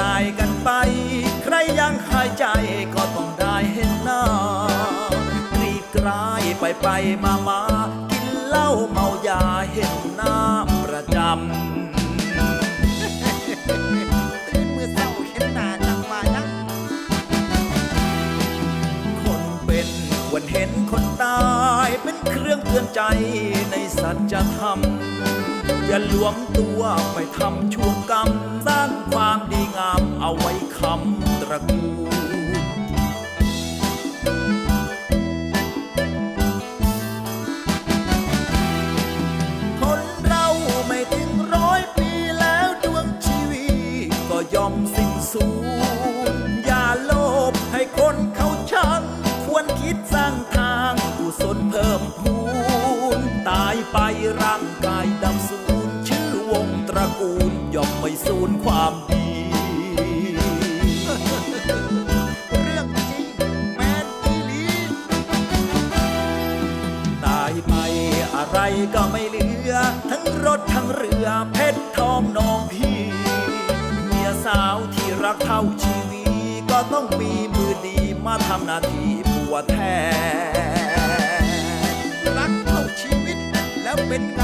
ตายกันไป ใครยังหายใจก็ต้องได้เห็นหน้ารีกรายไปไปมามากินเหล้าเมายาเห็นหน้าประจำตื่นมือเศร้าเห็นหน้าจังว่ายังคนเป็นควรเห็นคนตาย เป็นเครื่องเตือนใจในสัจธรรม อย่าหลวมตัวไปทำชั่วกรรม สร้างความดีงามเอาไว้คำตระกูลคนเราไม่ถึงร้อยปีแล้วดวงชีวิตก็ยอมสิ้นสูญอย่าโลภให้คนเขาชังควรคิดสร้างทางกุศลเพิ่มพูน ตายไปร่างกายดำสูญชื่อวงตระกูลย่อมไม่สูญความดี เรื่องจริงแมนอีหลีตายไปอะไรก็ไม่เหลือ ทั้งรถทั้งเรือเพชรทองน้องพี่เมียสาวที่รักเท่าชีวิตก็ต้องมีมือดีมาทำหน้าที่ผัวแทน เป็นไง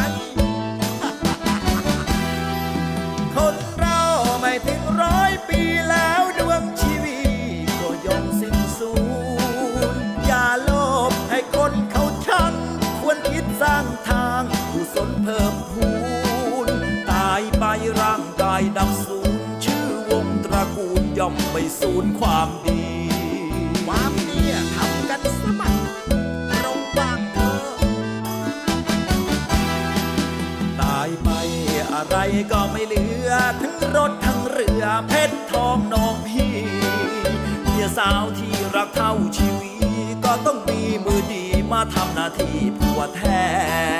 คนเราไม่ถึงร้อยปีแล้วดวงชีวิตก็ย่อมสิ้นสูญอย่าโลภให้คนเขาชังควรคิดสร้างทางกุศลเพิ่มพูน ตายไปร่างกายดับสูญชื่อวงตระกูลย่อมไม่สูญความดี อะไรก็ไม่เหลือ ทั้งรถทั้งเรือเพชรทองน้องพี่เมียสาวที่รักเท่าชีวิตก็ต้องมีมือดีมาทำหน้าที่ผัวแทน